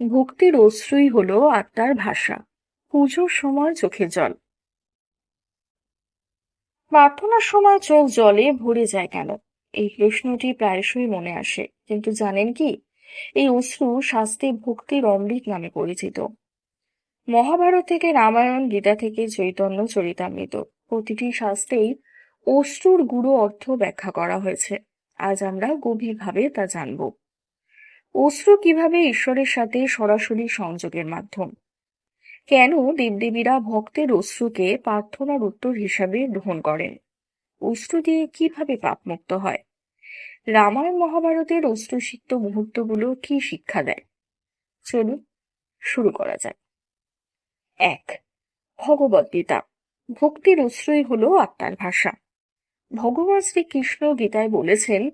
ভক্তির অশ্রুই হল আত্মার ভাষা, পুজোর সময় চোখের জল। প্রার্থনার সময় চোখ জলে ভরে যায় কেন? এই প্রশ্নটি প্রায়শই মনে আসে, কিন্তু জানেন কি? এই অশ্রু শাস্তি ভক্তির অমৃত নামে পরিচিত। মহাভারত থেকে রামায়ণ, গীতা থেকে চৈতন্য চরিতামৃত। প্রতিটি শাস্ত্রেই অশ্রুর গুরু অর্থ ব্যাখ্যা করা হয়েছে। আজ আমরা গভীরভাবে তা জানব। অশ্রু কীভাবে ঈশ্বরের সাথে সরাসরি সংযোগের মাধ্যম? কেন দেবদেবীরা ভক্তের অশ্রুকে প্রার্থনার উত্তর হিসাবে গ্রহণ করেন? অশ্রু দিয়ে কীভাবে পাপমুক্ত হয়? রামায়ণ মহাভারতের অশ্রুসিক্ত মুহূর্তগুলো কি শিক্ষা দেয়? চলুন শুরু করা যাক। এক ভগবদ্গীতা গীতা। ভক্তির অশ্রুই হলো আত্মার ভাষা। ভগবান শ্রীকৃষ্ণ গীতায় বলেছেন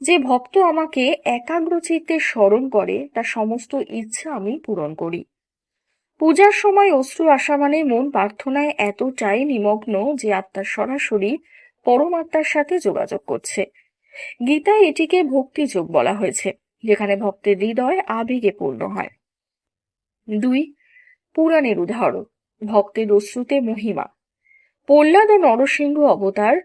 যে ভক্ত আমাকে একাগ্রচিত্তে স্মরণ করে, তার সমস্ত ইচ্ছা আমি পূরণ করি। পূজার সময় অশ্রু আসা মানে মন প্রার্থনায় এতটাই নিমগ্ন যে আত্মার সরাসরি পরমাত্মার সাথে যোগাযোগ করছে। গীতায় এটিকে ভক্তিযোগ বলা হয়েছে, যেখানে ভক্তের হৃদয় আবেগে পূর্ণ হয়। দুই, পুরাণের উদাহরণ, ভক্তের অশ্রুতে মহিমা। প্রহ্লাদ ও নরসিংহ অবতার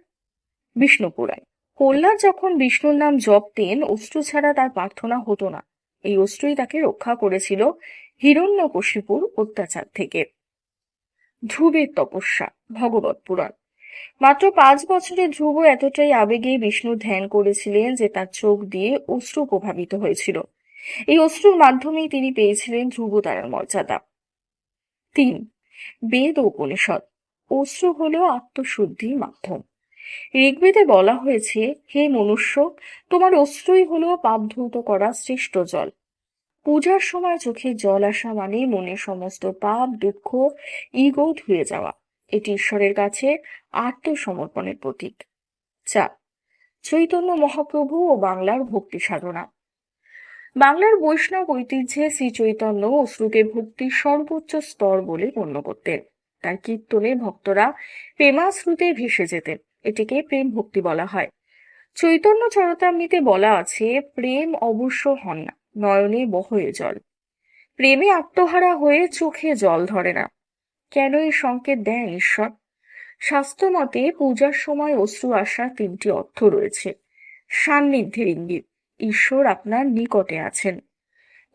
বিষ্ণু পুরাণ প্রহ্লাদ যখন বিষ্ণুর নাম জপতেন অশ্রু ছাড়া তার প্রার্থনা হতো না। এই অশ্রুই তাকে রক্ষা করেছিল হিরণ্যকশিপুর অত্যাচার থেকে। ধ্রুবের তপস্যা, ভগবত পুরাণ। মাত্র পাঁচ বছরে ধ্রুব এতটাই আবেগে বিষ্ণু ধ্যান করেছিলেন যে তার চোখ দিয়ে অশ্রু প্রভাবিত হয়েছিল। এই অশ্রুর মাধ্যমেই তিনি পেয়েছিলেন ধ্রুব তারার মর্যাদা। তিন, বেদ উপনিষদ। অশ্রু হল আত্মশুদ্ধির মাধ্যম। ঋগ্বেদে বলা হয়েছে, হে মনুষ্য, তোমার অশ্রুই হল পাপ ধৌত করা শ্রেষ্ঠ জল। পূজার সময় চোখে জল আসা মানে মনে সমস্ত পাপ, দুঃখ, ইগো ধুয়ে যাওয়া। এটি ঈশ্বরের কাছে আত্মসমর্পণের প্রতীক। চা চৈতন্য মহাপ্রভু ও বাংলার ভক্তি সাধনা। বাংলার বৈষ্ণব ঐতিহ্যে শ্রী চৈতন্য অশ্রুকে ভক্তির সর্বোচ্চ স্তর বলে গণ্য করতেন। তার কীর্তনে ভক্তরা প্রেমাশ্রুতে ভেসে যেতেন। এটিকে প্রেম ভক্তি বলা হয়। চৈতন্য চরতামৃতে বলা আছে, প্রেম অবশ্য হন না, নয়নে বহয়ে জল। প্রেমে আত্মহারা হয়ে চোখে জল ধরে না। কেন এই সংকেত দেন ঈশ্বর? শাস্ত্র মতে পূজার সময় অশ্রু আসার তিনটি অর্থ রয়েছে। সান্নিধ্যের ইঙ্গিত, ঈশ্বর আপনার নিকটে আছেন।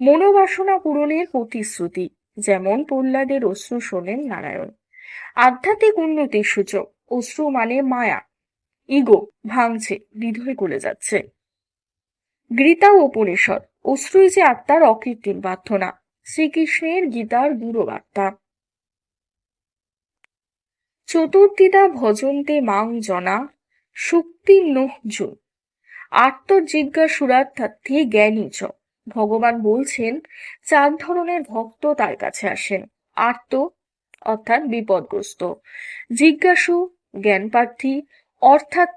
মনোবাসনা পূরণের প্রতিশ্রুতি, যেমন প্রহ্লাদের অশ্রু শোনেন নারায়ণ। আধ্যাত্মিক উন্নতির সূচক অশ্রু মানে মায়া। ইগো ভাঙছে হৃদয় গলে যাচ্ছে। গীতা উপনিষদ, অশ্রুই যে আত্মার অকৃত্রিম প্রার্থনা, শ্রীকৃষ্ণের গীতার গুরু বার্তা চতুর্থিতা ভজন্তে মাং জনা, শুক্তি নোহ জুন। আত্মজিজ্ঞাসুরার্থার্থী জ্ঞানী চ। ভগবান বলছেন, চার ধরনের ভক্ত তার কাছে আসেন। আর্ত, অর্থাৎ বিপদগ্রস্ত। জিজ্ঞাসু জ্ঞান প্রার্থী অর্থাৎ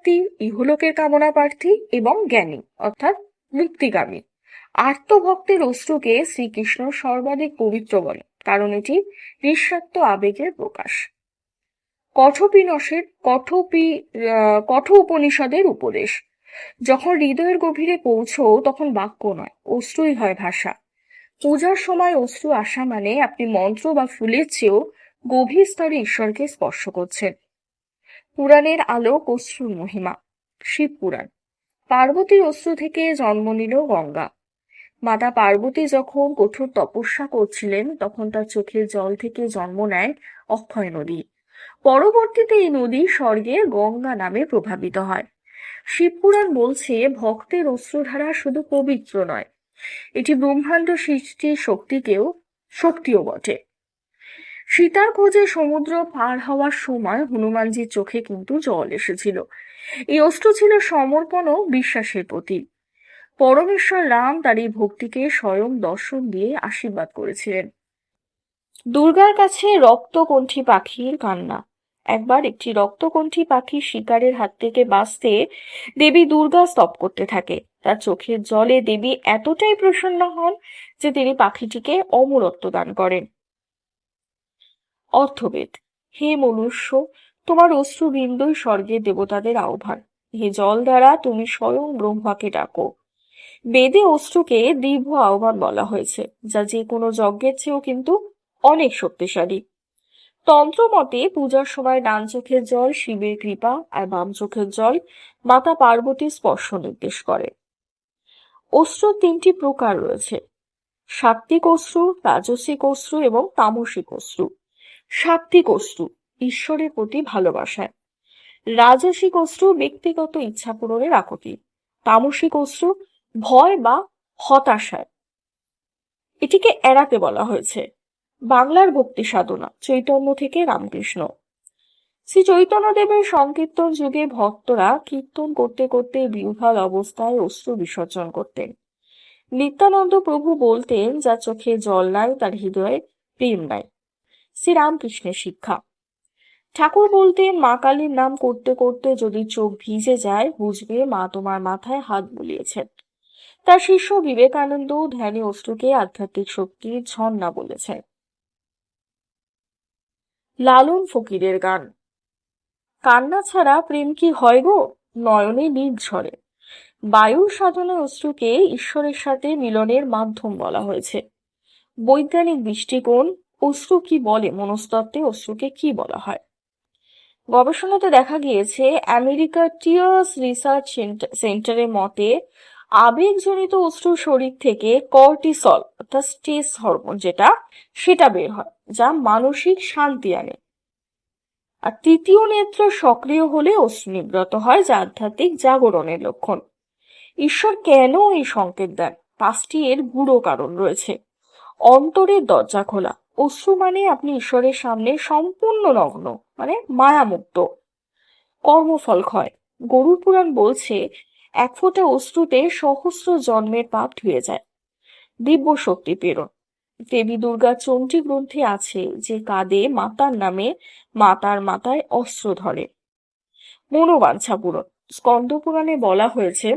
ইহলোকের কামনা প্রার্থী এবং জ্ঞানী, অর্থাৎ মুক্তিগামী। আত্মভক্তের অশ্রুকে শ্রীকৃষ্ণ সর্বাধিক পবিত্র বলে, কারণ এটি নিঃস্বার্থ আবেগের প্রকাশ। কঠোপিনসের কঠোপি কঠ উপনিষদের উপদেশ। যখন হৃদয়ের গভীরে পৌঁছো, তখন বাক্য নয়, অশ্রুই হয় ভাষা। পূজার সময় অশ্রু আসা মানে আপনি মন্ত্র বা ফুলের চেয়েও গভীর স্তরে ঈশ্বরকে স্পর্শ করছেন। পুরাণের আলোক অশ্রুর মহিমা, শিব পুরাণ। পার্বতীর অশ্রু থেকে জন্ম নিল গঙ্গা। মাতা পার্বতী যখন কঠোর তপস্যা করছিলেন, তখন তার চোখের জল থেকে জন্ম নেয় অক্ষয় নদী। পরবর্তীতে এই নদী স্বর্গে গঙ্গা নামে প্রভাবিত হয়। শিবপুরাণ বলছে, ভক্তের অশ্রুধারা শুধু পবিত্র নয়, এটি ব্রহ্মাণ্ড সৃষ্টির শক্তিকেও, শক্তিও বটে। সীতার খোঁজে সমুদ্র পার হওয়ার সময় হনুমানজির চোখে কিন্তু জল এসেছিল। এই অস্ত্র ছিল সমর্পণ ও বিশ্বাসের প্রতীক। পরমেশ্বর রাম তার এই ভক্তিকে স্বয়ং দর্শন দিয়ে আশীর্বাদ করেছিলেন। দুর্গার কাছে রক্তকণ্ঠী পাখির কান্না। একবার একটি রক্তকণ্ঠী পাখি শিকারের হাত থেকে বাঁচতে দেবী দুর্গা স্তব করতে থাকে। তার চোখের জলে দেবী এতটাই প্রসন্ন হন যে তিনি পাখিটিকে অমরত্ব দান করেন। অর্থবেদ। হে মনুষ্য, তোমার অশ্রুবিন্দুই স্বর্গের দেবতাদের আহ্বান। হে জল দ্বারা তুমি স্বয়ং ব্রহ্মাকে ডাকো। বেদে অশ্রুকে দীর্ঘ আহ্বান বলা হয়েছে, যা যে কোনো যজ্ঞের চেয়েও কিন্তু অনেক শক্তিশালী। তন্ত্র মতে পূজার সময় ডান চোখের জল শিবের কৃপা আর বাম চোখের জল মাতা পার্বতীর স্পর্শ নির্দেশ করে। অস্ত্র তিনটি প্রকার রয়েছে সাত্বিক অশ্রু রাজসিক অশ্রু এবং তামসিক অশ্রু। সাত্বিক অশ্রু, ঈশ্বরের প্রতি ভালোবাসায় রাজসিক অশ্রু, ব্যক্তিগত ইচ্ছা পূরণের আকুতি তামসিক অশ্রু, ভয় বা হতাশায় এটিকে এড়াতে বলা হয়েছে। বাংলার ভক্তি সাধনা, চৈতন্য থেকে রামকৃষ্ণ। শ্রী চৈতন্যদেবের সংকীর্তন যুগে ভক্তরা কীর্তন করতে করতে বিহ্বল অবস্থায় অশ্রু বিসর্জন করতেন। নিত্যানন্দ প্রভু বলতেন, যা চোখে জল নাই, তার হৃদয়ে প্রেম নাই। শ্রীরামকৃষ্ণের শিক্ষা। ঠাকুর বলতে, মা কালীর নাম করতে করতে যদি চোখ ভিজে যায়, বুঝবে মা তোমার মাথায় হাত বুলিয়েছেন। তার শিষ্য বিবেকানন্দ ধ্যানে অশ্রুকে আধ্যাত্মিক শক্তির ঝর্ণা বলেছেন। লালন ফকিরের গান। কান্না ছাড়া প্রেম কি হয় গো? নয়নে নিজ ঝরে। বায়ুর সাধনা অশ্রুকে ঈশ্বরের সাথে মিলনের মাধ্যম বলা হয়েছে। বৈজ্ঞানিক দৃষ্টিকোণ অশ্রু কি বলে? মনস্তত্ত্বে অশ্রুকে কি বলা হয়? গবেষণাতে দেখা গিয়েছে, আমেরিকার টিয়ার্স রিসার্চ সেন্টারের মতে, আবেগজনিত অশ্রু শরীর থেকে কর্টিসল, অর্থাৎ স্ট্রেস হরমোন যেটা, সেটা বের হয়, যা মানসিক শান্তি আনে। আর তৃতীয় নেত্র সক্রিয় হলে অশ্রু নিব্রত হয়, যা আধ্যাত্মিক জাগরণের লক্ষণ। ঈশ্বর কেন এই সংকেত দেন? পাঁচটি এর গুড়ো কারণ রয়েছে। অন্তরের দরজা খোলা অশ্রু মানে আপনি ঈশ্বরের সামনে সম্পূর্ণ নগ্ন মানে মায়ামুক্ত। কর্মফল ক্ষয়। গরুর পুরাণ বলছে, এক ফোঁটা অশ্রুতে সহস্র জন্মের পাপ ধুয়ে যায়। দিব্য শক্তি প্রেরণ। দেবী দুর্গা চণ্ডী গ্রন্থে আছে যে কাঁদে মাতার নামে, মাতার মাথায় অস্ত্র ধরে। মনোবাঞ্ছা পূরণ। স্কন্দ পুরাণে বলা হয়েছে,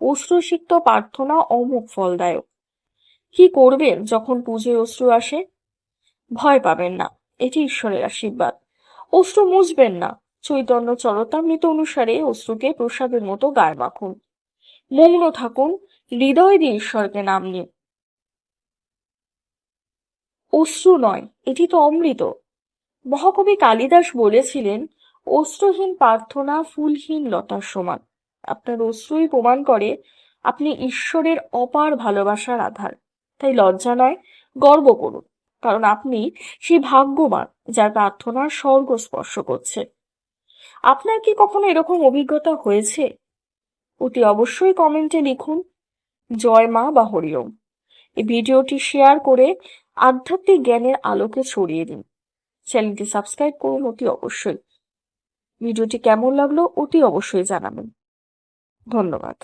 অশ্রুসিক্ত প্রার্থনা অমুক ফলদায়ক। কি করবেন যখন পুজোয় অশ্রু আসে? ভয় পাবেন না, এটি ঈশ্বরের আশীর্বাদ। অশ্রু মুছবেন না, চৈতন্য চরতামৃত অনুসারে অশ্রুকে প্রসাদের মতো গায়ে মাখুন। মৌন থাকুন, হৃদয় দিয়ে ঈশ্বরকে নাম নিন। অশ্রু নয়, এটি তো অমৃত। মহাকবি কালিদাস বলেছিলেন অস্ত্রহীন প্রার্থনা ফুলহীন লতার সমান। আপনার অশ্রুই প্রমাণ করে আপনি ঈশ্বরের অপার ভালোবাসার আধার। তাই লজ্জা নয় গর্ব করুন, কারণ আপনি সেই ভাগ্যবান যার প্রার্থনা স্বর্গ স্পর্শ করছে। আপনার কি কখনো এরকম অভিজ্ঞতা হয়েছে? অতি অবশ্যই কমেন্টে লিখুন, জয় মা বা হরিওম এই ভিডিওটি শেয়ার করে আধ্যাত্মিক জ্ঞানের আলোকে ছড়িয়ে দিন। চ্যানেলটি সাবস্ক্রাইব করুন অতি অবশ্যই। ভিডিওটি কেমন লাগল অতি অবশ্যই জানাবেন। ধন্যবাদ।